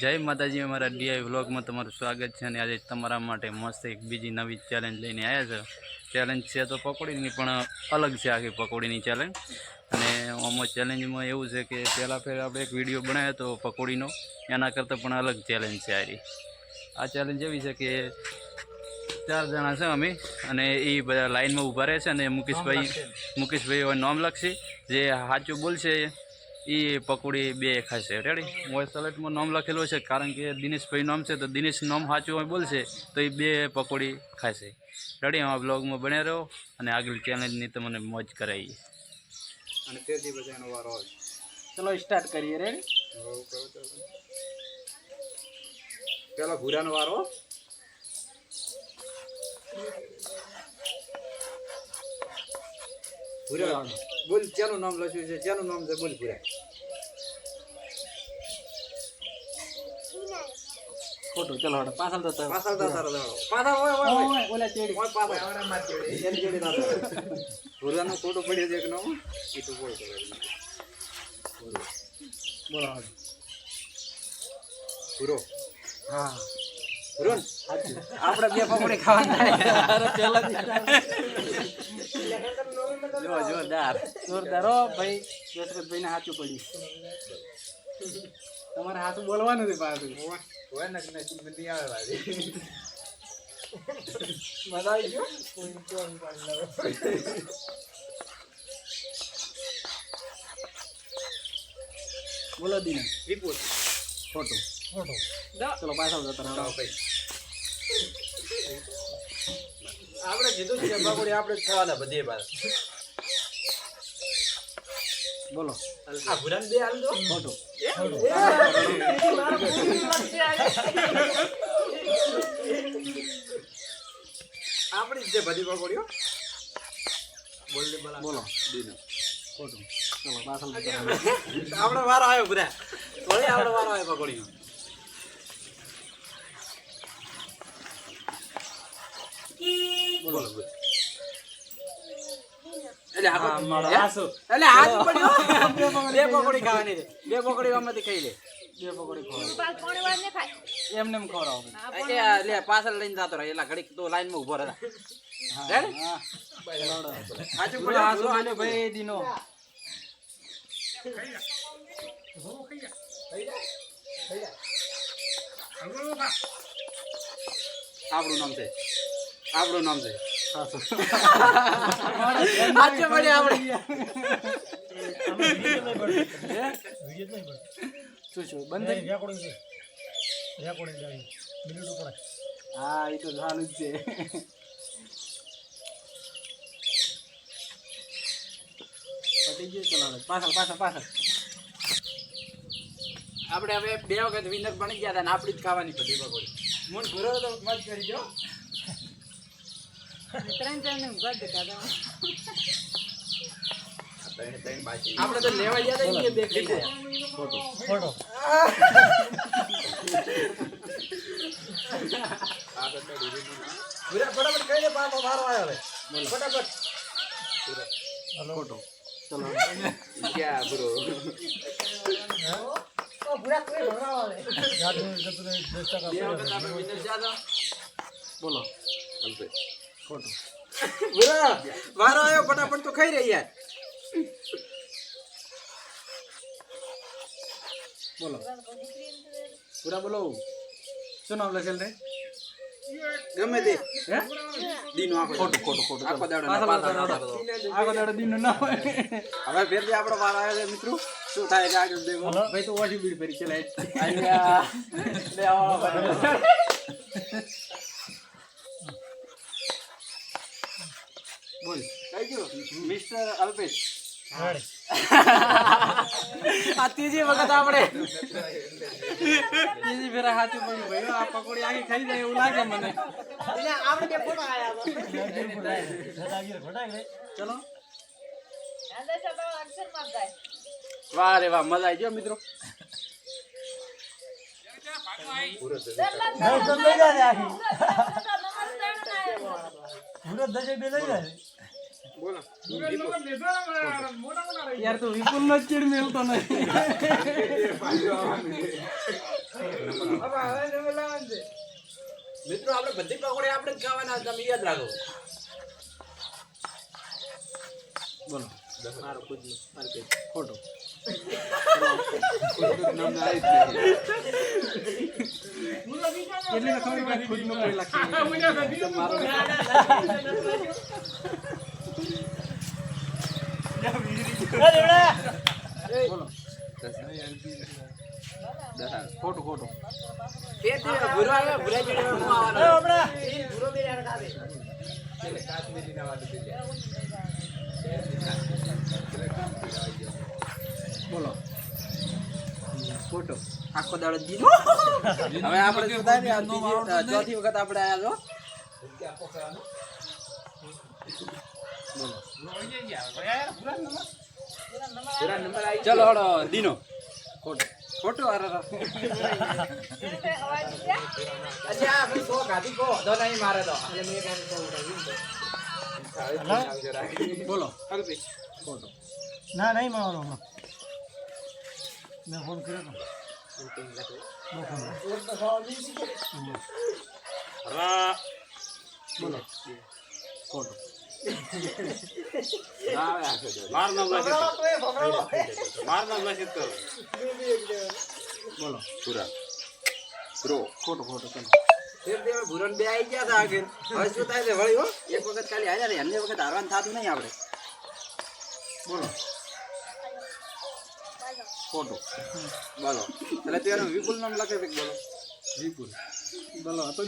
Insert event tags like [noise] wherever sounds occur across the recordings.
જય માતાજી, અમારા ડીઆઈ વ્લોગમાં તમારું સ્વાગત છે અને આજે તમારા માટે મસ્ત એક બીજી નવી ચેલેન્જ લઈને આવ્યા છે. ચેલેન્જ છે તો પકોડીની, પણ અલગ છે આખી પકોડીની ચેલેન્જ અને આમાં ચેલેન્જમાં એવું છે કે પહેલાં ફેર આપણે એક વીડિયો બનાવ્યો હતો પકોડીનો, એના કરતાં પણ અલગ ચેલેન્જ છે આરી. આ ચેલેન્જ એવી છે કે ચાર જણા છે અમે, અને એ બધા લાઇનમાં ઊભા રહે છે અને મુકેશભાઈ મુકેશભાઈ નામ લખશે, જે સાચું બોલશે એ પકોડી બે ખાશે રેડી મોય સલેટમાં નામ લખેલું છે કારણ કે દિનેશભાઈ નામ છે તો દિનેશ નામ સાચું હોય બોલશે તો એ બે પકોડી ખાશે રેડી આમાં બ્લોગમાં બન્યા રહો અને આગળ ચેલેન્જની તમને મોજ કરાવીએ અને તેથી પછી એનો વારો આવે. ચલો સ્ટાર્ટ કરીએ. રે પેલો ભૂરાનો વારો. ભૂરા. બોલ જેનું નામ લખ્યું છે જેનું નામ છે બોલ ભૂરા. ખોટું. ચલો હડો પાછળ જતા પાછળ રહો દાડો. પાછળ ઓય હોય ઓય, ઓલા ચેડી. ઓય પાછળ. એની ચેડી ના થાય. ભૂરાનો ફોટો પડ્યો છે એક એ તો બોલ કરે બોલો હડો. હા. ભૂરો આપણે બે પકોડી ખાવાના અરે પહેલાથી જો જોરદાર. જોરદાર ઓ ભાઈ. દશરથભાઈને સાચું પડ્યું. તમારે સાચું બોલવાનું નથી પાછું. હોય ને નહીં, બધી આવે ભાઈ મજા આવી ગયો બોલો દીના. વિપુલ ફોટો ખોટું. ચલો પાછળ જતા રહો. આપણે કીધું છે આપણે જ ખાવાના બધે બાર બોલો. આ ભૂરાને બે હાલ દો. ફોટો. આપણી જે ભજી પકોડ્યો બોલ બોલા. બોલો. દીનો ફોટો. ચલો પાછળ. આપણો વારો આવ્યો ભૂરા. વળી આપણો વારો આવ્યો પકોડ્યો બોલો બોલ. એટલે? હાસુ. એટલે હાથ પડ્યો [laughs] બે પકોડી ખાવાની છે. બે પકોડી આમાંથી ખાઈ લે. બે પકોડી ખવડાવો. એમને એમ ખવડાવો. એ આ લે પાછળ લઈને જતો રહે. એટલે ઘડીક તો લાઈનમાં ઊભો. સાચું હાસુ ભાઈ દીનો. આપણું નામ છે. આપણું નામ છે. હાસુ. સાચું આપણે શું શું બંધ થઈ હા એ તો ચાલુ જ છે પતી ગયું. પાછળ પાછળ પાછળ આપણે હવે બે વખત વિનર બની ગયા હતા ને આપણી જ ખાવાની બધી પકોડી મન ભૂરો તો મત કરી જો આપણે તો લેવા ગયા હતા બે ગયા. ભૂરા ફટાફટ ખાઈ લે પાછો વારો આવ્યો હવે. ફટાફટ. ખોટો ચલો. ક્યાં ભૂરો બે વખત આપણે winner ગયા હતા. બોલો. ખોટો ભૂરા વારો આવ્યો ફટાફટ તો ખાઈ રહી યાર બોલો પૂરા બોલો શું નામ લખેલ રે ગમે તે હે દીનો આખો ખોટું ખોટું ખોટું આખો દાડો પાછળ ના પાછળ પાછળ દાડો. દાડો. આગળ દાડો દીનો ના હોય હવે ફેરથી આપણો વાર આવ્યો છે મિત્રો શું થાય છે આગળ દેખો ભાઈ તો ઓછી બીડ ફરી ચલાય અલ્યા. લે આવો ભાઈ. બોલ કઈ ગયું મિસ્ટર અલ્પેશ આ ત્રીજી વખત આપણે ત્રીજી ફેરા સાચું પડ્યું ભાઈ આ પકોડી આખી ખાઈ જાય એવું લાગે મને ચલો વાહ રે વાહ મજા આવી ગયો મિત્રો બોલો યાર તો વિપુલ નો ચીડ મેલતો નહીં? મિત્રો આપણે બધી પકોડી આપણે જ ખાવાના તમે યાદ રાખો. બોલો. મારો ખુદનો મારો. ખોટો એટલે ખબર લખી. ખોટું ખોટું આવ્યો. બોલો ખોટો આખો દાડો દીધો હવે આપણે ચોથી વખત આપણે આયા છો ચલો હળો દીનો. ખોટો. ખોટો અરે ગાધી કો તો નહીં મારો મેં ફોન કર્યો. બોલો. અલ્પી. ખોટો ના નહીં મારો હમણાં મેં ફોન બોલો આખો દાડો. ખોટો ખોટો ચાલો ભૂરણ બે આઈ ગયા હતા આગળ હવે શું થાય છે વળી હો એક વખત ખાલી હાજર એમને વખત હારવાનું થતું નહીં આપણે બોલો? ખોટો બોલો એટલે તું એનું વિપુલ. નામ લખે છે. બોલો વિપુલ બોલો. તો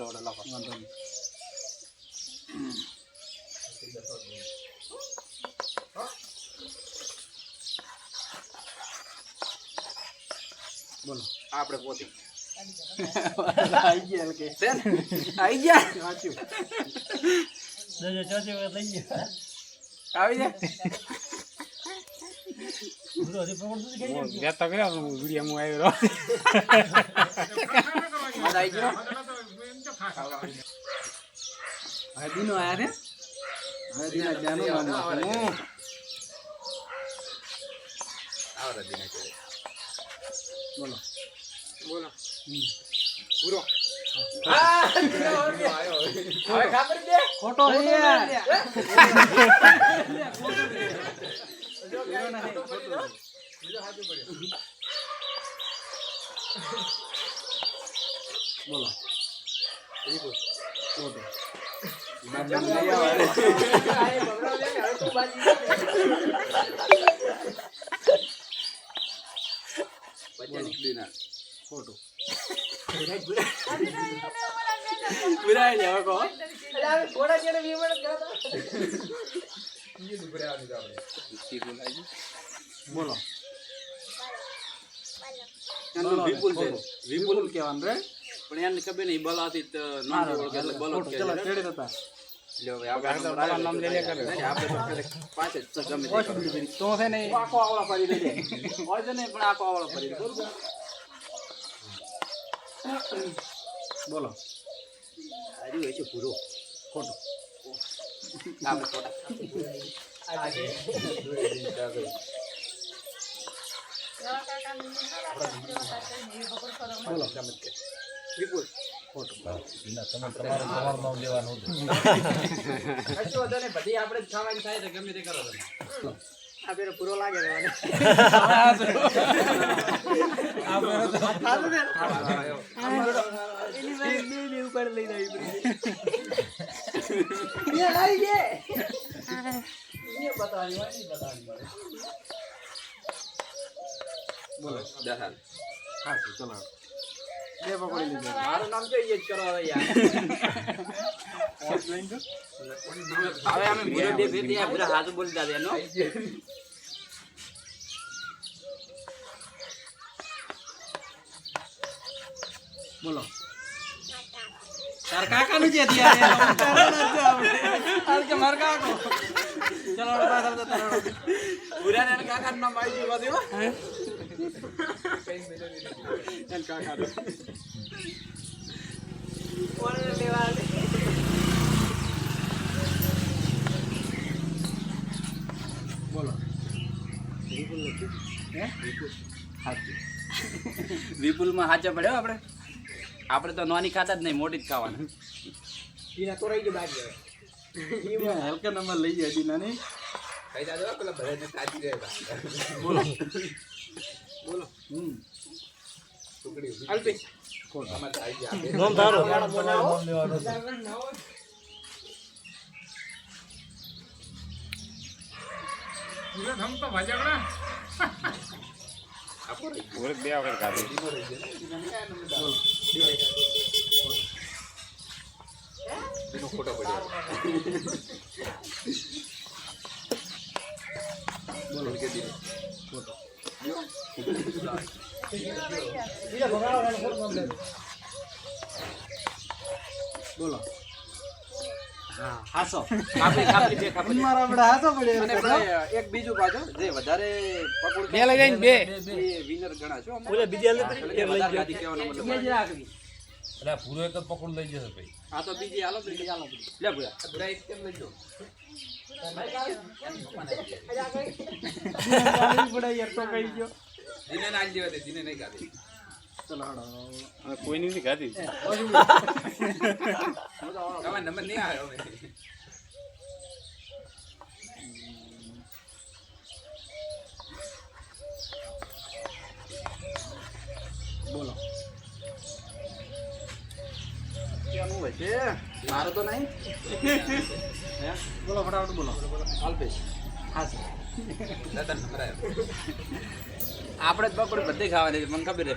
રોડ લખો. વાંધો નહીં. બોલો આપણે પોતે આઈ ગયા કે છે ને? આઈ ગયા સાચું દસ ચોથી વખત લઈ ગયા આવી જાય બધું હજી પ્રમાણ સુધી ખાઈ જાય મત આઈ ગયો હવે દીનો આયા ને હવે દીના જાનું નામ લખવાનું. આવડે દિને કરે બોલો. બોલો. પૂરો. ખોટો બોલો. ખોટું પુરાય લે હવે કહો. બોલો. વિપુલ છે. વિપુલ કહેવાનું રે? પણ એને ખબર નહીં બલાથી નામ એટલે બલો ખોટું. ચલો છેડી દેતા લ્યો હવે આપણે નામ લઈ લે કરે. આપણે તો પાંચ જ ગમે તો છે ને આખો આવળો ફરી દે. હોય છે ને પણ આખો આવળો ફરી દે બોલો. હારી હોય છે પૂરો ખોટો આપણે ખોટા. વિપુલ બધી આપણે ખાવાની થાય તો ગમે તે કરો તમે આપેરો પૂરો લાગે છે આને. [laughs] બોલો. દહાલ. હા ચલો. બે પકડી લીધો મારું નામ તો એ જ કરો હવે યાર. હવે અમે ભૂરો બે ભેટી આ ભૂરા હાથ બોલી દાદા એનો બોલો. તાર કાકાનું છે ત્યાં તાર કે માર કાકો? ચલો પાછળ જતા રહો. ભૂરા ને કાકા નામ આવી ગયું બધું હો. એન કાકાનું. બોલો. હે? વિપુલમાં હાચા પડ્યો આપણે? આપણે તો નાની ખાતા જ નહીં મોટી જ ખાવાની. ત્યાં હલકા નંબર લઈ જાય હજી નાની હમ. નામ તારું નામ લેવાનું છે. બીજા ભગાવો એને ખોટું નામ લેવાનું. બોલો હા હાસો. ખાપરી ખાપરી બે ખાપરી મારા આપણે હાથો પડે અને એક બીજું પાછું જે વધારે પકોડી બે લઈ જાય ને બે. વિનર ગણા છો ઓલે બીજી હાલે તો એક લઈ ગયો. ગાદી કહેવાનો મતલબ હા તો બીજી હાલો બીજી. હાલો લે ભૂરા એક કેમ લઈ પડે યાર તો કઈ ગયો. જીને ના આલી દેવા દે જીને નહીં ગાદી ચલો હાડો કોઈની નથી ખાધી. નંબર નહીં આવ્યો. બોલો. ક્યાંનું હોય છે? મારો તો નહીં? હે? બોલો ફટાફટ બોલો. અલ્પેશ. હા સર આપણે જ પકોડી બધી ખાવાની છે, મને ખબર છે.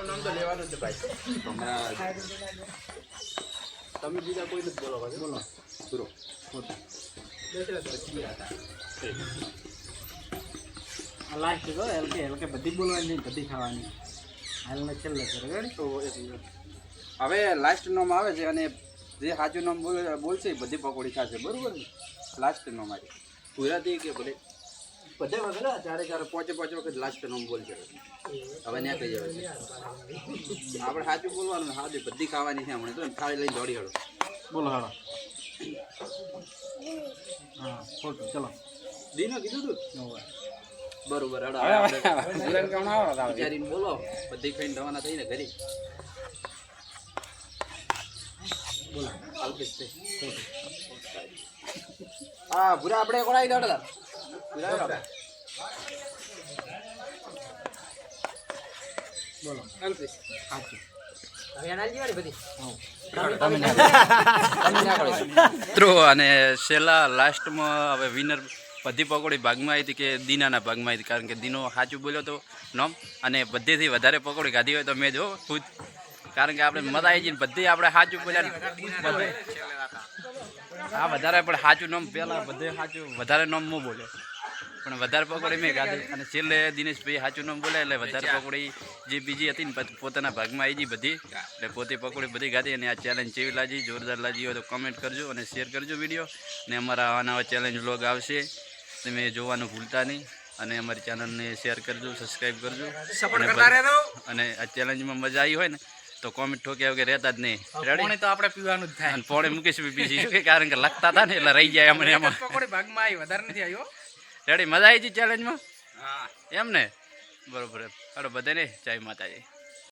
મારું નામ તો લેવાનું જ ભાઈ. હમણાં તમે બીજા કોઈ નથી બોલો ભાઈ. બોલો. પૂરો લાસ્ટ તો હલકે હલકે બધી બોલવાની નહીં બધી ખાવાની. હાલને છેલ્લે કરે તો હવે લાસ્ટ નોમ આવે છે અને જે સાચું નામ બોલે બોલશે બધી પકોડી ખાશે બરાબર ને? લાસ્ટ નોમ આવે. ગુજરાતી કે ભલે બધે વગર ચારે ચારે પાંચે પાંચ વખત લાસ્ટ હવે ત્યાં કહી જવાય છે. આપણે સાચું બોલવાનું હા બધી ખાવાની છે હમણાં. તો થાળી લઈને દોડી બોલો હા હા ખોટું ચલો. દીનો કીધું તું. બરોબર હડો વિચારીને બોલો. બધી ખાઈને રવાના થઈને ઘરે. બોલો. અલ્પેશ હા ભૂરા આપણે કોણ આવી દોડતા. અને છેલ્લા લાસ્ટમાં હવે વિનર બધી પકોડી ભાગમાં આવી હતી કે દીનાના ભાગમાં આવી કારણ કે દીનો સાચું બોલ્યો તો નોમ. અને બધેથી વધારે પકોડી ખાધી હોય તો મેં જો ખુદ. કારણ કે આપણે મજા આવી જઈને બધી આપણે સાચું બોલ્યા હા વધારે પણ સાચું નામ પહેલાં બધે સાચું વધારે નામ હું બોલે. પણ વધારે પકોડી મેં ખાધી અને છેલ્લે દિનેશભાઈ સાચું નામ બોલે એટલે વધારે પકોડી જે બીજી હતી ને પોતાના ભાગમાં આવી ગઈ બધી એટલે પોતે પકોડી બધી ખાધી અને આ ચેલેન્જ જેવી લાગી? જોરદાર લાજી હોય તો કમેન્ટ કરજો અને શેર કરજો વીડિયો અને અમારા આવા નવા ચેલેન્જ વ્લોગ આવશે. તમે જોવાનું ભૂલતા નહીં. અને અમારી ચેનલને શેર કરજો સબસ્ક્રાઈબ કરજો. અને આ ચેલેન્જમાં મજા આવી હોય ને તો કોમેન્ટ ઠોક્યા વગર રહેતા જ નહીં. રેડી તો આપણે પીવાનું જ થાય. અને પોણે મૂકીશ બીજી શું કે? કારણ કે લખતા હતા ને એટલે રહી જાય અમને એમાં. પકોડી ભાગમાં આવી વધારે નથી આવ્યો રેડી મજા આવી છે ચેલેન્જમાં હા. એમ ને? બરોબર હાલો બધાને જય માતાજી.